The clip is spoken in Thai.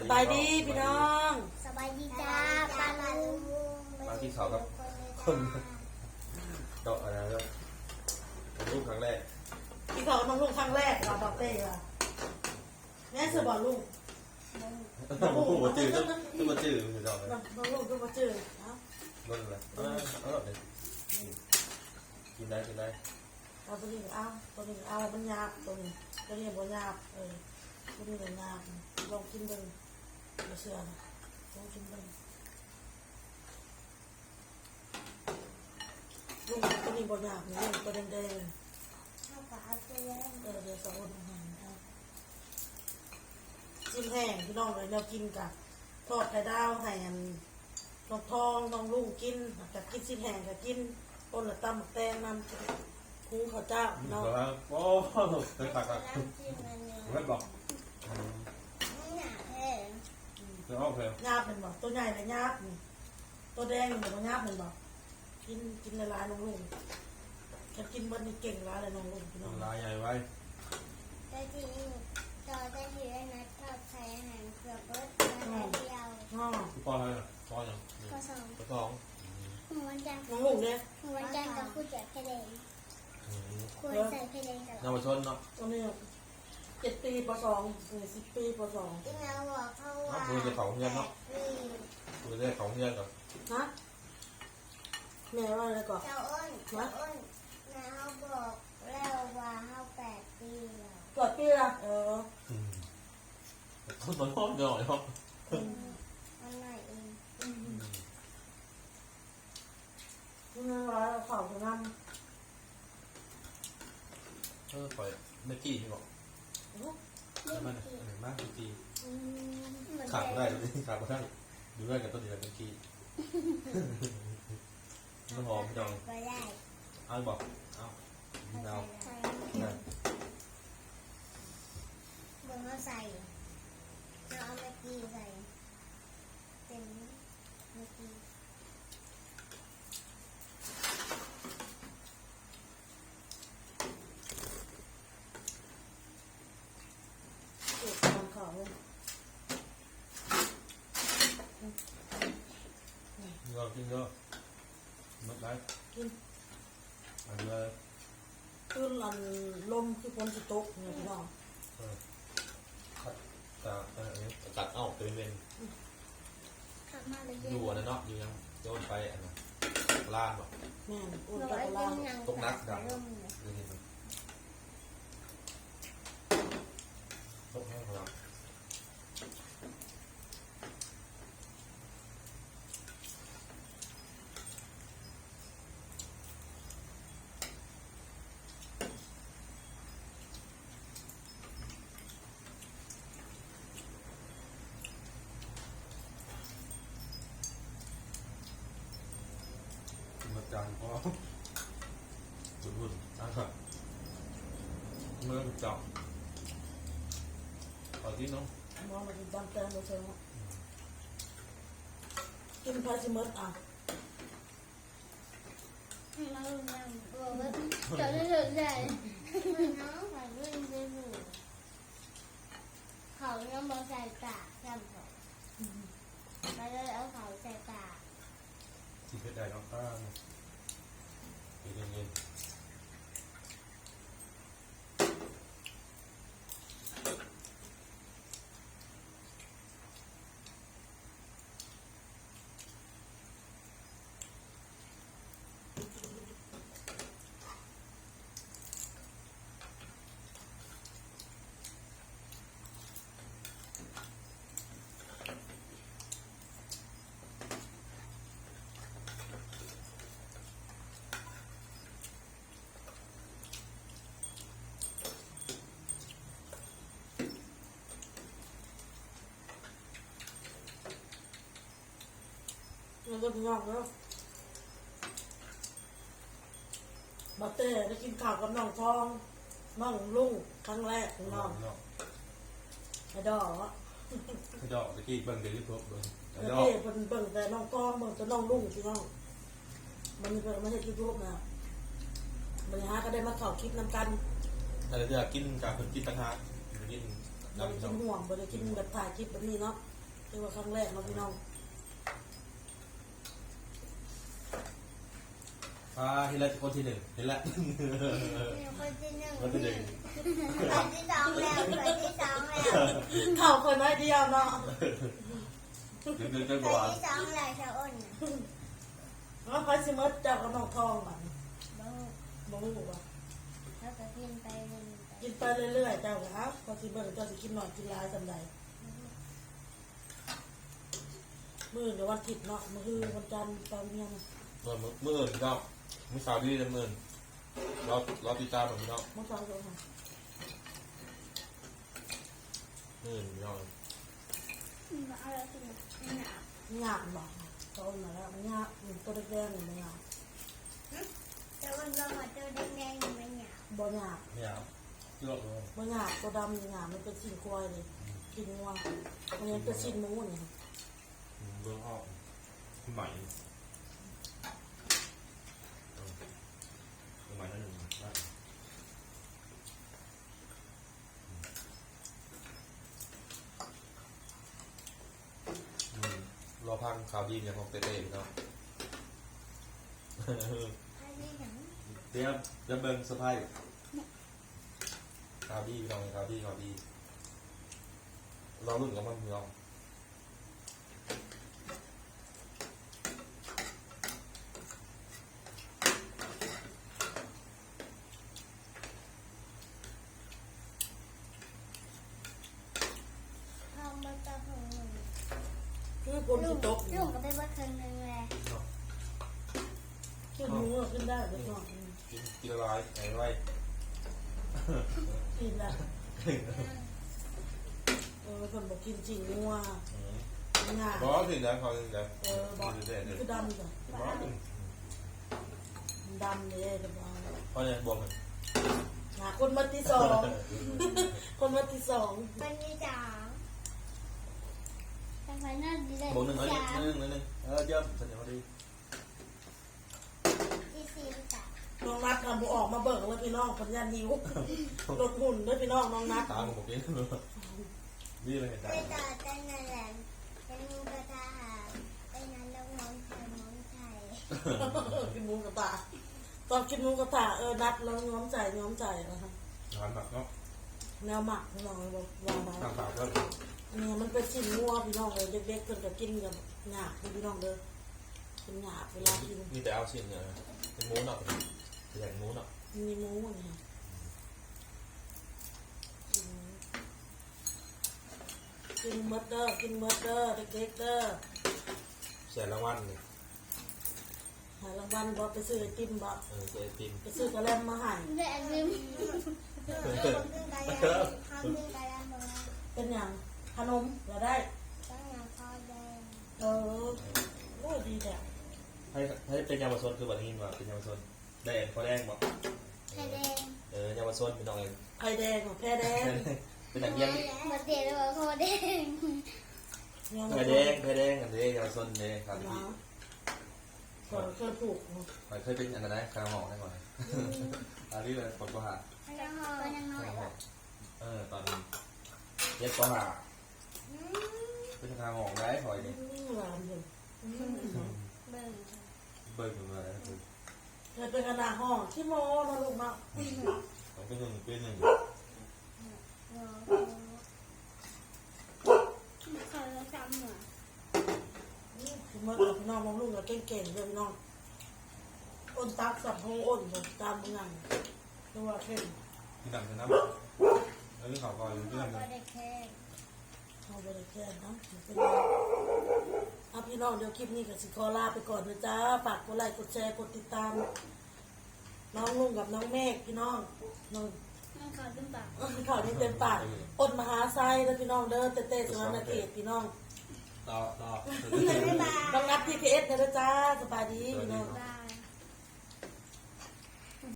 ดีบายดีพี่น้องสบายดีจ้าปลาลุงมาที่เขาครับคนเจาะอะไรแล้วเป็นรูปครั้งแรกพี่เขาน้องลุงครั้งแรกเราบอกเต้ว่ะแม่สือบอกลุงโอ้โหจืดต้องต้องมาจืดคือเราเลยน้องลุงก็มาเจอเนาะรสอะไรเออเออเลยกินได้กินได้เอาตัวนี้เอาตัวนี้เอามันยากตัวนี้ตัวนี้บ่ยากเออตัวนี้มันยากลองกินเบิ่งมา เชื่อนะลองกินเบิ่งลุงตัวนี้บ่ยากนี่ลุงตัวแดงข้าวปลาเกลือๆเออเดี๋ยวสองคนอาหารเอาจิ้มแห้งพี่น้องเลยเรากินกับทอดไข่ดาวให้อันน้องทองน้องลุงกินกับกินสิ้นแห้งกับกินต้นละตำหมักแตงน้ำคุ้งข้าวเจ้าบอเนาะกว่าโอ้เคยปักอะน้ำจิ้มมันเนี่ยไม่บอกไม่หนาแท้ เคยออกเลยยาบเป็นบอกตัวใหญ่เลยยาบนี่ตัวแดงนี่มันยาบเป็นบอกกินกินละลายน้องลุงแค่กินเบิ้ลนี่เก่งร้ายเลยน้องลุงพี่น้องลายใหญ่ไว้แต่ทีนี้ต่อได้ทีได้นัดทอดใส่อาหารเกลือเบิร์ดมาเดียวอ๋อพี่พ่อให้พ่อยังข้อสองพ่อสองวันจันทร์น้องลุงเนี่ยวันจันทร์กับคู่เจ็ดแค่แดงควรใส่แค่แดงตลอดเยาวชนเนาะตัวนี้เจ็ดปีปสองนี่สิบปีปสองที่เราบอกเขาว่าคุ ยกับของเพื่อนเนาะคุยได้ของเพื่อนก่อนนะแม่ว่าอะไรก่อนเจ้าอ้นเจ้าอ้นนะเขาบอกแล้วว่าเขาแปดปีแล้วกอดปีละเออคนต้นห้องเดียวเนาะมันใหม่เองนี่นะว่าเข่าจะนเออปล่อยไม่กี้ที่บอกำโอ้ แล้วมันอันไหนมากไม่กี้อืมขาดไม่ได้เลยขาดไม่ได้ดูได้กับต้นเดียวเป็นกี้น้ำหอมดองก็ได้เอาบอกเอาเอาใส่เบอร์เขาใส่เราเอาเมื่อกี้ใส่เป็นเมื่อกี้ เก็บของเขาเลย เยอะ กินเยอะหมดได้กินอันเลยขึ้นอันลมคือฝนสิตกเนี่ยพี่น้องขัดจากอันนี้ตัดเอ้าเป็นเป็นขับมาเลยเย็นดูอันนั้นเนาะอยู่ยังโยนไปอันนั้นล่างแบบแม่นอุ่นเราตะไอ้กร้าเย็นนั่งตกนักดังเริ่มเลย ดูนี่มันตกให้ของเรา มา จานพอจุดหุ่นนะครับเมื่อจับขอที่น้องมองมากินจำแตงเราเชิงกินพาชิมดอะเรานั่งบอกว่าจะได้เลิกได้มันน้องผ่านเรื่องเรื่องเขายังมาใส่ตาจำเขาไปเลยเอาเขาใส่ตาที่เพชรได้น้องข้า งเย็นเย็นน่องแล้วบัตเต้ได้กินข้าวกับน้องทองน้องลุงครั้งแรกพี่น้องน้องไอ้ดอกอะขยอกตะกี้เบิ่งเดี๋ยวรีบพบเบิ่งแล้วขยอเต้กเพิ่นเบิ่งแต่น้องกองเบิ่งแต่น้องลุงพี่น้องมันเพิ่นไม่ใช่คลิปรูปนะมันหาก็ได้มาข้าคลิปนำกันแต่เดี๋ยวกินกับคนกินต่างหากกินเรากินห่วงบ่ได้กินแบบถ่ายคลิปแบบนี้เนาะคือว่าครั้งแรกเนาะพี่น้อง อ่าเห็นแล้วคนที่หนึ่งเห็นแล้ว คนที่หนึ่งคนที่หนึ่งคนที่สองแล้วคนที่สองแล้วข่าวคนน้อยเดียวเนาะดึงดึงดึงคบัวนที่สองแล้วชะอ้นน่ะแล้วพอยสิเมดเจ้ากับน้องทองมันบ่บ่รู้ว่าแล้วก็กินไปเรื่อยกินไปเรื่อยๆเจ้าก็ครับพอสิเบิ่งเจ้าสิกินหน่อยกินหลายจำใดมื้อเดี๋ยววันอาทิตย์เนาะมื้อฮือวันจันทร์ตอนเย็น เมื่อเมื่ออื่นก็ มือสาวดีเลยเมื่ออื่นเราเราติดตามแบบนี้เนาะมื้อเช้าเดี๋ยวค่ะเมื่ออื่นพี่น้องๆมาเอาแล้วกินหนาวยากบ่เขาเอามาแล้วมันยากมันตัวแดงๆนี่มันยากแต่วันเรามาเจอแดงๆนี่มันหนาวบ่ยากไม่เอาเลือกเลยบ่ยากตัวดำนี่ยากมันเป็นชิ้นควายเลยกินงัวมันยังเป็นชิ้นหมูนี่เบื้องออกคุณใหม่ ม่นั่นหนึ่งได้อืมรอพังข่าวดีเนี่ยของเต้ๆพี่น้องอันนี้หนังเดี๋ยวจะเบิ่งสะพายข่าวดีพี่น้องข่าวดีข่าวดี เราลุ้นกับมันพี่น้อง ทองมันจะคงหนึ่ง คือคนลุที่ตกก็ไปว่าครึ่งหนึ่งเลยขึ้นหมูอขึ้นได้เด็กน้อยกินกินอะไรไงไรกินละเออคนบอกกินจริงงัวงาบอกสิแล้วเขาสิแล้วเออบอกเด็ดเด็ดคือดำจ้ะบอกดำเลยจะบอกเพราะยังบวมมันหาคนมาที่สองคนมาที่สอง วันที่สองแต่วันนั้นเดือน บวมหนึ่งที่เลยสามหนึ่งหนึ่งเออเยี่ยมสัญญาดีที่สี่ที่สามน้องนัดทำบุออกมาเบิกแล้วพี่น้องปัญญานิ้วรถหุ่นด้วยพี่น้องน้องนัดตามผมกินนี่เลยเห็นใจไปต่อเต้นนั่นแหละเป็นมูกระทะไปนั้นแล้วน้องชายน้องชายกินหมูกระตาตอนกินหมูกระตาเออนัดแล้วย้อมใจย้อมใจนะคะงานหนักเนาะแนวหมักพี่น้องบอกวางไว้ต่างต่างก็ เนี่ยมันเป็นชิ้นงัวพี่น้องเลยเด็กๆเพิ่นก็กินกับหยาบพี่น้องเด้อเป็นหยาบเวลากินมีแต่เอาชิ้นเนี่ยเป็นมูนอะเป็นอย่างมูนอะมีหมูนี่กินกินเมดเด้อกินเมดเด้อเด็กๆเด้อเสียรางวัลเลยหารางวัลบ่ไปซื้อไอติมบ่เออเจติมไปซื้อกระแลมมาให้เดือนนึงเขาขึ้นไปแล้วเขาขึ้นไปแล้วมาเป็นหยังข นมก็ได้ต้องนำข้าวแดงเออโอ้ดีแท้ให้ให้เป็นยาวชนคือวันนี้มาเป็นยาวชนได้เอ็นข้อแดงบอกไข่แดงเออยาวชนเป็นน้องเองไข่แดงกับแพรแดงเป็นอย่างเงี้ยมาเตี๋ยวแล้วข้าวแดงเนี่ยไข่แดงไข่แดงอันนี้ยาวชนเนี่ยครับนะก็เคยถูกเคยเป็นอันนั้นนะคาราหมอกได้ก่อนอันนี้เลยปดก็หาข้าวหอมยังน้อยอะเออตอนเย็บก็หา เป็นคาราหมอกได้คอยนี่หวานอยู่อืมเบิ่งเบิร์ขึ้นมาแล้วคือเคยเป็นขนาดห้องที่โมนะลูกเนาะต้องเป็นหนึ่งเป็นหนึ่งเนาะเขาจะทำเหมือนเมื่อกับพี่น้องมองลูกเราเก่งๆเลยพี่น้องอ้นตักสับห้องอ้นผมตามเมืองตัวาเข้มที่ดังชนะแล้วที่เขาก็อยู่ที่เขาดังก็ได้แค่ เอาไปเลยแค่นะเป็นไงเอาพี่น้องเดี๋ยวคลิปนี้กับสิขอลาไปก่อนนะจ๊ะฝากกดไลค์กดแชร์กดติดตาม น้องลุงกับน้องเมฆพี่น้องน้องมันเขาดึงปากข่าวนี้เต็มปากอดมหาไซแล้วพี่น้องเด้อเต้เต้สวรรณเขตพี่น้องต่อต่อบ๊ายบายน้องนัดทีพีเอสนะจ๊ะสบายดีพี่น้อง